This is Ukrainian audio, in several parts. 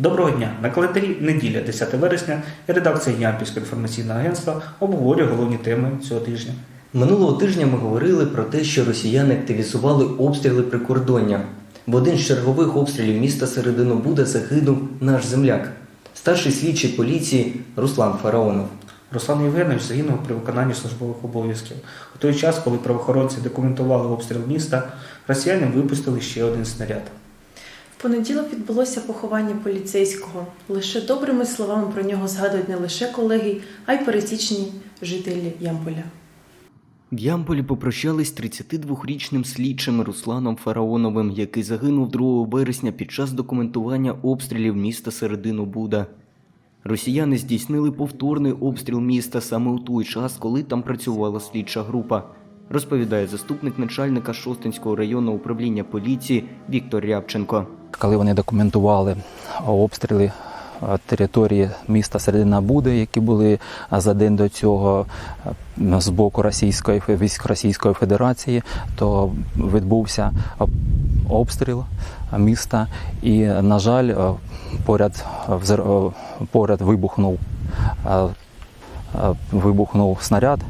Доброго дня! На календарі неділя, 10 вересня, і редакція Ямпільського інформаційного агентства обговорює головні теми цього тижня. Минулого тижня ми говорили про те, що росіяни активізували обстріли прикордоння. В один з чергових обстрілів міста Середину Буда загинув наш земляк, старший слідчий поліції Руслан Фараонов. Руслан Євгенович загинув при виконанні службових обов'язків. У той час, коли правоохоронці документували обстріл міста, росіяни випустили ще один снаряд. Понеділок відбулося поховання поліцейського. Лише добрими словами про нього згадують не лише колеги, а й пересічні жителі Ямполя. В Ямполі попрощались 32-річним слідчим Русланом Фараоновим, який загинув 2 вересня під час документування обстрілів міста Середину Буда. Росіяни здійснили повторний обстріл міста саме у той час, коли там працювала слідча група, розповідає заступник начальника Шостинського районного управління поліції Віктор Рябченко. коли вони документували обстріли е, території міста Середина Буди, які були е, за день до цього е, з боку Російської військ Російської Федерації, то відбувся обстріл міста, і, на жаль, поряд, поряд вибухнув. Е, Вибухнув снаряд,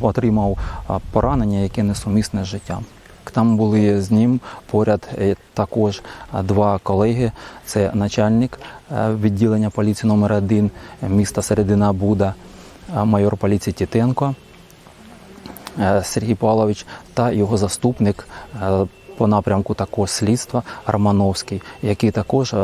отримав е, поранення, яке несумісне з життям. Там були з ним поряд е, також два колеги. Це начальник відділення поліції номер 1 міста Середина Буда, майор поліції Тітенко Сергій Павлович та його заступник по напрямку також слідства Романовський, які також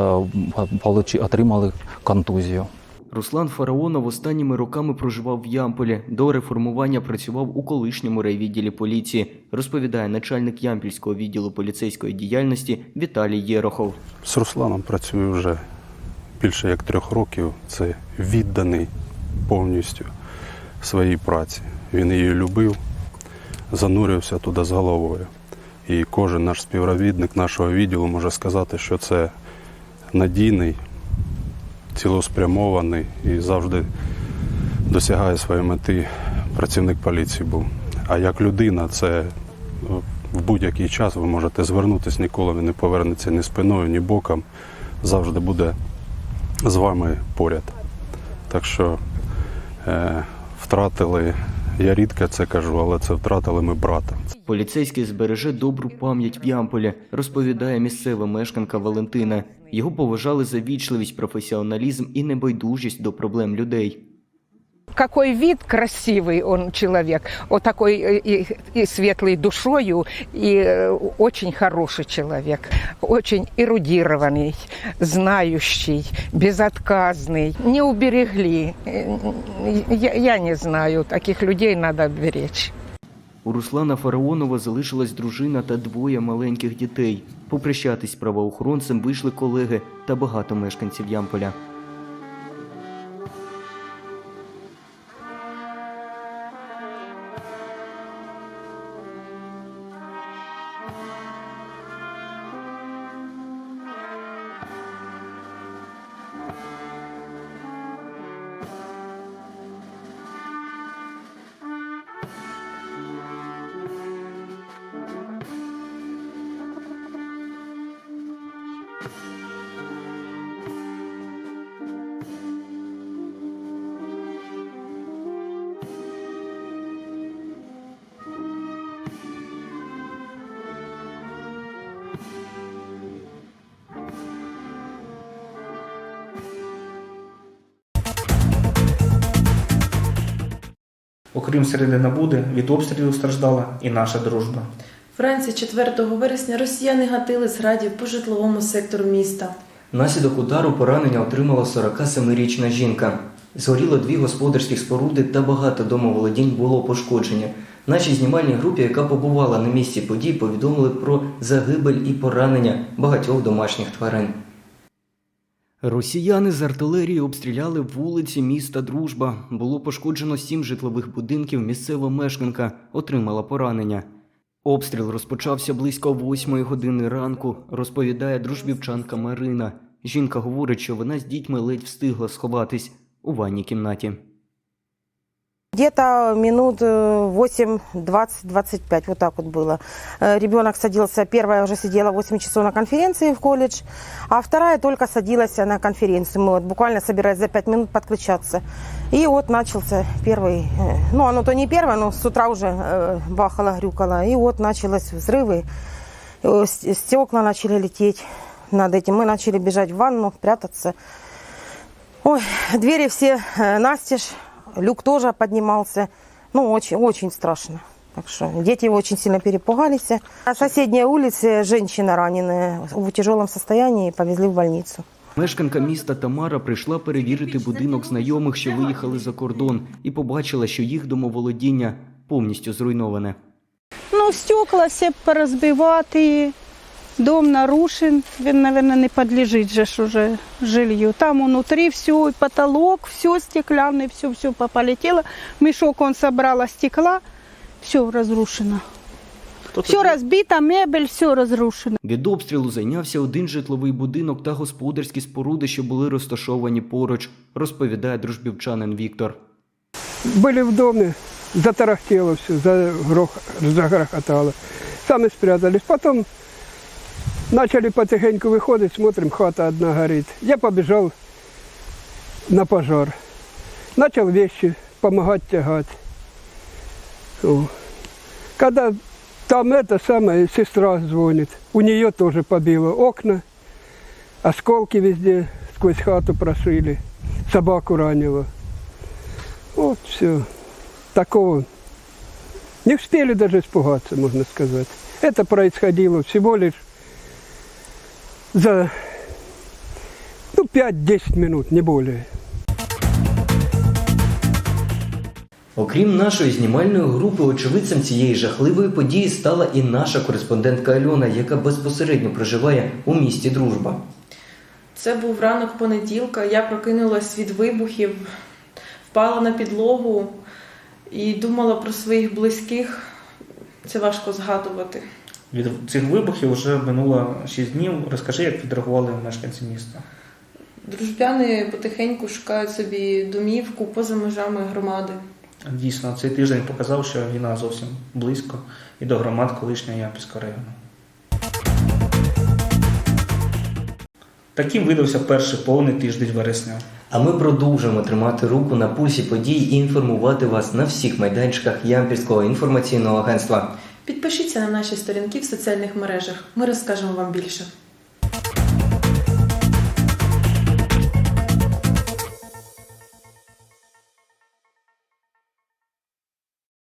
отримали контузію. Руслан Фараонов останніми роками проживав в Ямполі. До реформування працював у колишньому райвідділі поліції, розповідає начальник Ямпільського відділу поліцейської діяльності Віталій Єрохов. З Русланом працюю вже більше як трьох років. Це відданий повністю своїй праці. Він її любив, занурився туди з головою. І кожен наш співробітник нашого відділу може сказати, що це надійний, цілеспрямований і завжди досягає своєї мети працівник поліції був. А як людина, це ну, в будь-який час ви можете звернутися, ніколи він не повернеться ні спиною, ні боком. Завжди буде з вами поряд. Так що е, втратили, я рідко це кажу, але це втратили ми брата. Поліцейський збереже добру пам'ять в Ямполі, розповідає місцева мешканка Валентина. Його поважали за вічливість, професіоналізм і небайдужість до проблем людей какой вид красивый он человек, вот такой э, и, и светлой душою, и э, очень хороший человек, очень эрудированный, знающий, безотказный. Не уберегли. Э, Я, я не знаю, таких людей надо беречь. У Руслана Фараонова залишилась дружина та двоє маленьких дітей. Попрощатись з правоохоронцем вийшли колеги та багато мешканців Ямполя. Окрім середина Буди, від обстрілів страждала і наша дружба. Вранці 4 вересня росіяни гатили з градів по житловому сектору міста. Внаслідок удару поранення отримала 47-річна жінка. Згоріло дві господарських споруди та багато домоволодінь було пошкодження. Нашій знімальній групі, яка побувала на місці подій, повідомили про загибель і поранення багатьох домашніх тварин. Росіяни з артилерії обстріляли вулиці міста Дружба. Було пошкоджено сім житлових будинків. Місцева мешканка отримала поранення. Обстріл розпочався близько восьмої години ранку, розповідає дружбівчанка Марина. Жінка говорить, що вона з дітьми ледь встигла сховатись у ванній кімнаті. Где-то минут э, 8, 20, 25, вот так вот было. Э, Ребенок садился, первая уже сидела 8 часов на конференции в колледж, а вторая только садилась на конференцию. Мы вот буквально собирались за 5 минут подключаться. И вот начался первый, э, ну оно то не первое, но с утра уже э, бахало, грюкало. И вот началось взрывы, стекла начали лететь над этим. Мы начали бежать в ванну, прятаться. Ой, двери все настежь, люк тоже поднимался. Ну, очень, очень страшно. Так что дети очень сильно перепугались. На соседней улице женщина раненая в тяжелом состоянии повезли в больницу. Мешканка міста Тамара прийшла перевірити будинок знайомих, що виїхали за кордон, і побачила, що їх домоволодіння повністю зруйноване. Ну, стекла все порозбивати, дом нарушен, він, мабуть, не підлежить же ж уже жилью. Там внутри все, потолок, все стеклянное, все, все полетело. Мешок он собрала стекла, все разрушено. Все разбито, мебель, все разрушено. Від обстрілу зайнявся один житловий будинок та господарські споруди, що були розташовані поруч, розповідає дружбівчанин Віктор. Были в доме, затарахтело все, загрох, загрохотало. Сами спрятались. Потом начали потихоньку выходить, смотрим, хата одна горит. Я побежал на пожар. Начал вещи помогать тягать. Когда там это самое, сестра звонит, у нее тоже побило окна, осколки везде сквозь хату прошили, собаку ранило. Вот все. Такого не успели даже испугаться, можно сказать. Это происходило всего лишь за ну, 5-10 минут, не более. Окрім нашої знімальної групи, очевидцем цієї жахливої події стала і наша кореспондентка Альона, яка безпосередньо проживає у місті Дружба. Це був ранок понеділка. Я прокинулась від вибухів, впала на підлогу і думала про своїх близьких. Це важко згадувати. Від цих вибухів вже минуло 6 днів. Розкажи, як відреагували мешканці міста. Дружбяни потихеньку шукають собі домівку поза межами громади. Дійсно, цей тиждень показав, що війна зовсім близько і до громад колишнього Ямпільського району. Таким видався перший повний тиждень вересня. А ми продовжуємо тримати руку на пульсі подій і інформувати вас на всіх майданчиках Ямпільського інформаційного агентства. Підпишіться на наші сторінки в соціальних мережах. Ми розкажемо вам більше.